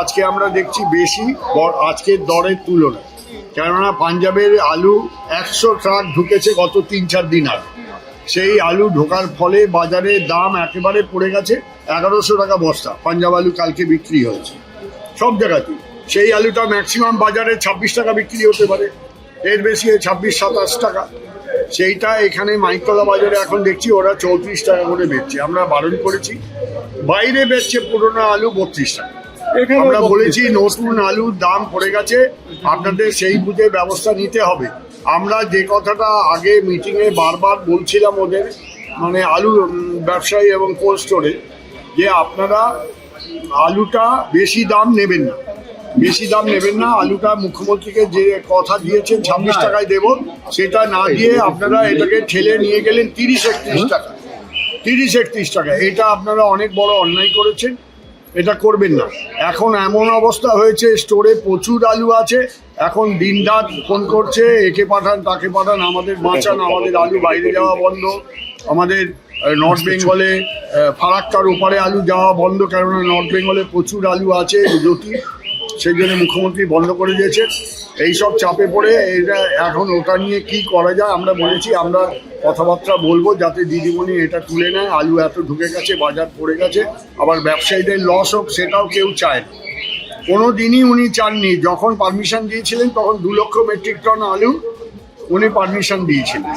আজকে আমরা দেখছি বেশি আজকের দরের তুলনায়। কেননা পাঞ্জাবের আলু একশো ট্রাক ঢুকেছে গত তিন চার দিন আগে। সেই আলু ঢোকার ফলে বাজারে দাম একেবারে পড়ে গেছে এগারোশো টাকা বস্তা। পাঞ্জাব আলু কালকে বিক্রি হয়েছে। সব জায়গাতেই। সেই আলুটা ম্যাক্সিমাম বাজারে ছাব্বিশ টাকা বিক্রি হতে পারে। এর বেশি ছাব্বিশ, সাতাশ টাকা। সেইটা এখানে মাইকতলা বাজারে এখন দেখছি ওরা চৌত্রিশ টাকা করে বেচছে। আমরা বারণ করেছি। বাইরে বেচছে পুরোনো আলু বত্রিশ টাকা। আমরা বলেছি নতুন আলুর দাম পড়ে গেছে আপনাদের সেই বুঝে ব্যবস্থা নিতে হবে। আমরা যে কথাটা আগে মিটিংয়ে বারবার বলছিলাম ওদের মানে আলু ব্যবসায়ী এবং কোল্ড স্টোরে যে আপনারা আলুটা বেশি দাম নেবেন না। বেশি দাম নেবেন না আলুটা মুখ্যমন্ত্রীকে যে কথা দিয়েছেন ছাব্বিশ টাকায় দেব সেটা না দিয়ে আপনারা এটাকে ঠেলে নিয়ে গেলেন তিরিশ একত্রিশ টাকা। তিরিশ একত্রিশ টাকা এটা আপনারা অনেক বড় অন্যায় করেছেন। এটা করবেন না। এখন এমন অবস্থা হয়েছে স্টোরে প্রচুর আলু আছে। এখন দিন রাত ফোন করছে একে পাঠান তাকে পাঠান আমাদের বাঁচান আমাদের আলু বাইরে যাওয়া বন্ধ। আমাদের নর্থ বেঙ্গলে ফারাক্কার ওপারে আলু যাওয়া বন্ধ কেননা নর্থ বেঙ্গলে প্রচুর আলু আছে জটি সেই জন্য মুখ্যমন্ত্রী বন্ধ করে দিয়েছে। এইসব চাপে পড়ে এটা এখন ওটা নিয়ে কি করা যায় আমরা বলেছি, আমরা কথাবার্তা বলব যাতে দিদিমণি এটা তুলে নেয়। আলু এত ঢুকে গেছে, বাজার পড়ে গেছে, আবার ব্যবসায়ীদের লস হোক সেটাও কেউ চায় কোনো দিনই উনি চাননি। যখন পারমিশন দিয়েছিলেন তখন দু লক্ষ মেট্রিক টন আলু উনি পারমিশন দিয়েছিলেন।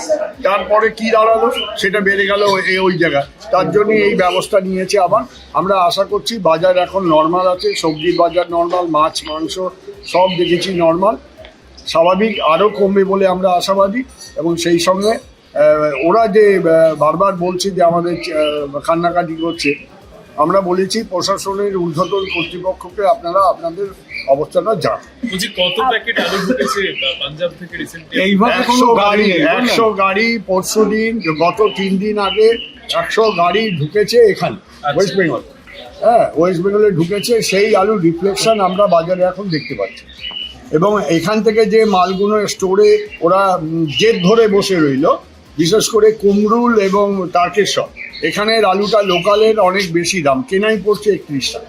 তারপরে কি দাঁড়াল সেটা বেড়ে গেল ওই জায়গায়। তার জন্য এই ব্যবস্থা নিয়েছে আবার। আমরা আশা করছি বাজার এখন নর্মাল আছে, সবজির বাজার নর্মাল মাছ, মাংস, সব দেখেছি নর্মাল স্বাভাবিক আরও কমবে বলে আমরা আশাবাদী এবং সেই সঙ্গে ওরা যে বারবার বলছে যে আমাদের কান্নাকাটি করছে, আমরা বলেছি প্রশাসনের ঊর্ধ্বতন কর্তৃপক্ষকে আপনারা আপনাদের অবস্থাটা জান বলছি কত প্যাকেট আলু ঢুকেছে? পাঞ্জাব থেকে রিসেন্টলি এইভাবে কোনো একশো গাড়ি? একশো গাড়ি পরশু দিন গত তিন দিন আগে একশো গাড়ি ঢুকেছে এখানে ওয়েস্ট বেঙ্গল হ্যাঁ ওয়েস্ট বেঙ্গলে ঢুকেছে সেই আলু রিফ্লেকশন আমরা বাজারে এখন দেখতে পাচ্ছি। এবং এখান থেকে যে মালগুলো স্টোরে ওরা জেদ ধরে বসে রইল বিশেষ করে কুমরুল এবং তারকেশ্বর। এখানের আলুটা লোকালের অনেক বেশি দাম কেনাই পড়ছে একত্রিশ টাকা।